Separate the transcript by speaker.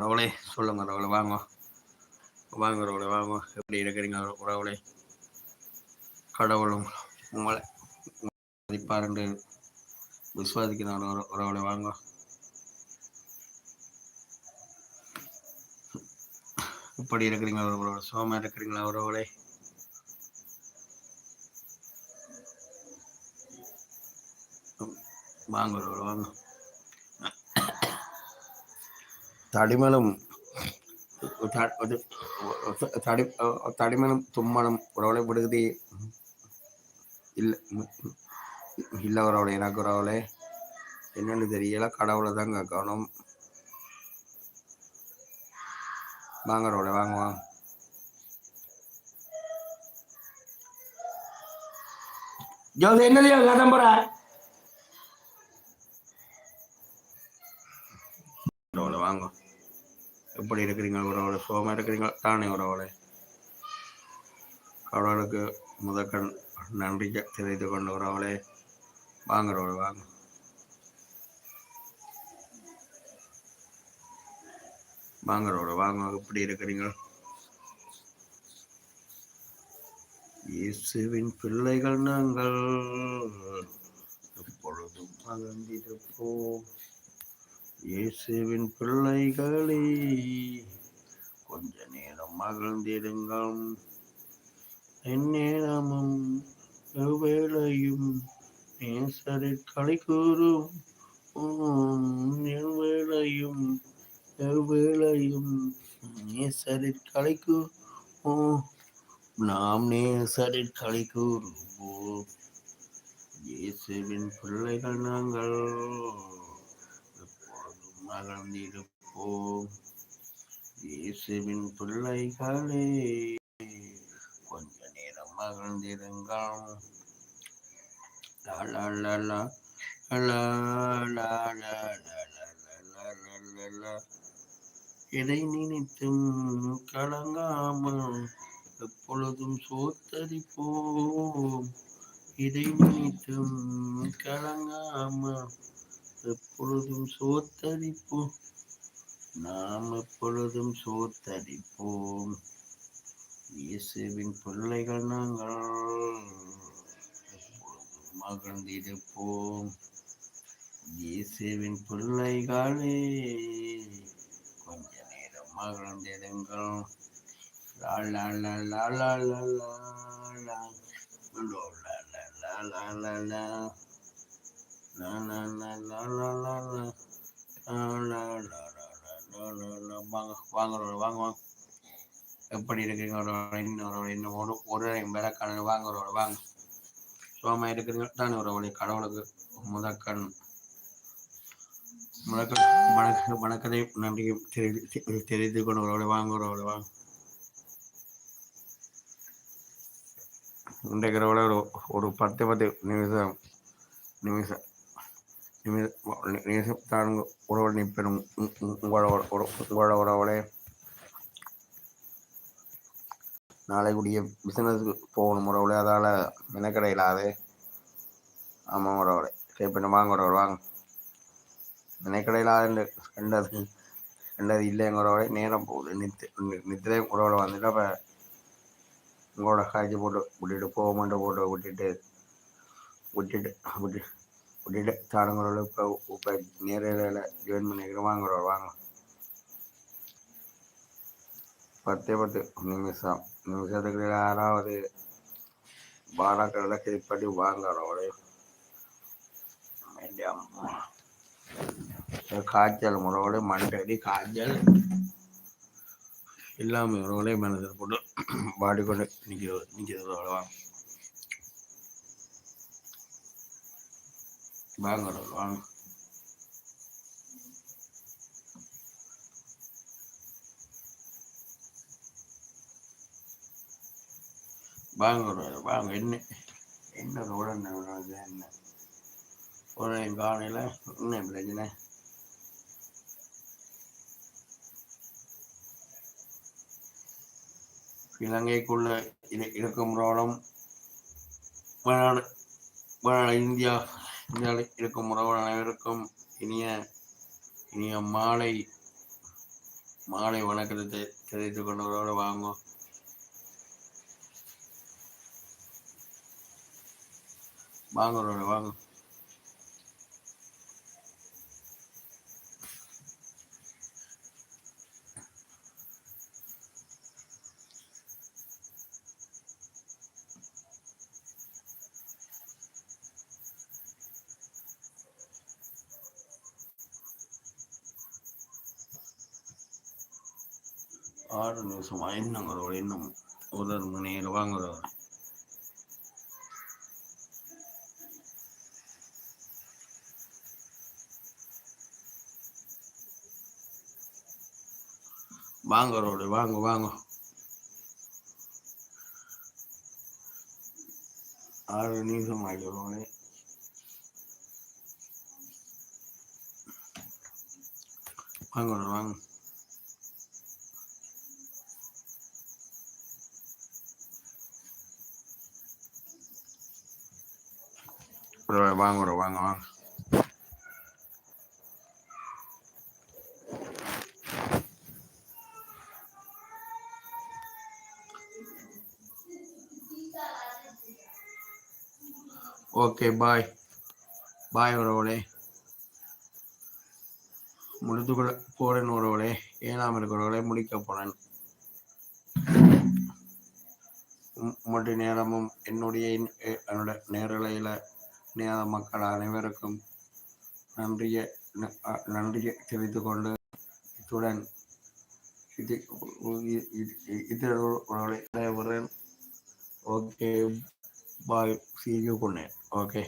Speaker 1: உறவுகளே சொல்லுங்க உறவுகளே வாங்க. வாங்க உறவுகளே வாங்க. எப்படி இருக்கிறீங்க உறவுகளே? கடவுளும் உங்களை மதிப்பார் என்று விசுவாசிக்கிறார் உறவுகளே வாங்க. இப்படி இருக்கிறீங்களா உறவுகளோட சோமா இருக்கிறீங்களா உறவுகளே? வாங்க உறவுகளை வாங்க. தடிமனம் தடி தடிமனம் തുമ്മണം ഉറവളെ വിടുകതേ இல்லை இல்லை உறவுல எனக்கு உறவுல என்னன்னு தெரியல கடவுளை தாங்க கவனம் வாங்க உறவுல வாங்க ஜோதி என்னதையோ கதம்புற வாங்க. எப்படி இருக்கிறீங்க உறவோட? சுகமாக இருக்கிறீங்க? தானே உறவோட? கடவுளுக்கு முதற்கண் நன்றி தெரிவித்து கொண்ட உறவுகளே வாங்குறவளை வாங்க. வாங்குறவளை வாங்க. எப்படி இருக்கிறீங்க? இயேசுவின் பிள்ளைகள் நாங்கள் எப்பொழுதும் மகிழ்ந்திருப்போம் இயேசுவின் பிள்ளைகளே கொஞ்ச நேரம் மகிழ்ந்திருங்கள். எந்நேரமும் எவ்வேளையும் நேசரில் களை கூறும் எவ்வேளையும் எவ்வேளையும் நேசரில் களை கூறும் நாம் நேசரில் களை கூறுவோம் இயேசுவின் பிள்ளைகள் நாங்கள். மகிழ்ந்திருப்போம் இயேசுவின் பிள்ளைகளே கொஞ்ச நேரம் மகிழ்ந்திருங்கள் எதை நினைத்தும் கலங்காமல் எப்பொழுதும் சோத்தரிப்போம் இதை நினைத்தும் கலங்காமல் எப்பொழுதும் சோத்தரிப்போம் நாம் எப்பொழுதும் சோத்தரிப்போம் இயேசுவின் பிள்ளைகள் நாங்கள் எப்பொழுதும் மகிழ்ந்திருப்போம் இயேசுவின் பிள்ளைகளே கொஞ்ச நேரம் மகிழ்ந்திருங்கள் லா லா லா லா லா லா லா லா லா லா லா வாங்க வாங்க எப்படி இருக்கிறீங்க இன்னொரு இன்னும் ஒரு ஒரு விளக்கான வாங்குறோட வாங்க சோமா இருக்கிறீங்க தான் ஒரு வழி கடவுளுக்கு முதக்கண் முதற்கண் வணக்க வணக்கத்தை நன்றியும் தெரிவி தெரிந்து கொண்டு ஒரு வாங்குறோட வாங்க இன்றைக்கு ஒரு ஒரு பத்து பத்து நிமிஷம் நிமிஷம். நிமிஷம் தானுங்க உறவோடு உங்களோட உங்களோட நாளை கூடிய பிசினஸ்க்கு போகணும் உறவுல அதால் மெனக்கடை இல்லாது ஆமாம் ஸ்டே பண்ணுவாங்க வாங்க உறவு வாங்க. மெனக்கடை இல்லாத கண்டது கண்டது இல்லைங்க உறவுல நேரம் போகுது. நித்து நித்திரை உறவுல வந்துட்டு அப்போ உங்களோட காய்ச்சி போட்டு விட்டுட்டு போக மாட்டேன் போட்டு விட்டுட்டு விட்டுட்டு விட்டு விட்டுட்டு தானுங்கிறோட இப்போ இப்போ நேரில் ஜாயின் பண்ணிக்கிறோம் வாங்குறோம் வாங்க பத்தே பத்து நிமிஷம். நிமிஷத்துக்கு யாராவது பாராக்களில் கிளிப்படி வாங்குறோட காய்ச்சல் முறையோட மண்டடி காய்ச்சல். எல்லாமே உறவுகளே மனதில் போட்டு பாடிக்கொண்டு நிற்கிறது நிற்கிறது வாங்க வாங்கடா வாங்க வாங்க வாங்க என்ன என்ன ரோடு என்ன ஒரு காலையில் என்ன பிரச்சனை இலங்கைக்குள்ள இருக்கும் ரோடம் இந்தியா இருக்கும் உறவு அனைவருக்கும் இனிய இனிய மாலை. மாலை வணக்கத்தை தெரிவித்துக் கொண்டவரோட வாங்கும் வாங்க வாங்க. ஆறு நிமிஷம்? இன்னும் இன்னும் ஒரு மணி வாங்குறவர். வாங்குறோடு வாங்க வாங்க. ஆறு நிமிஷம் ஆகிடுவோம் வாங்க வாங்க. ரோடு வாங்க ரோடு வாங்க வாங்க ஓகே பாய் பாய் உறவுகளே முடித்து கூட போறேன் உறவுகளே ஏழாம் இருக்கிறவர்களே முடிக்க போறேன் மற்ற நேரமும் என்னுடைய என்னோட நேரலையில் நேர மக்கள் அனைவருக்கும் நன்றியை ந- அ- நன்றியை தெரிவித்துக் கொண்டு இத்துடன் இது இ- இ- இது உறவுகளை விடைபெறுகிறேன். Okay bye see you good night okay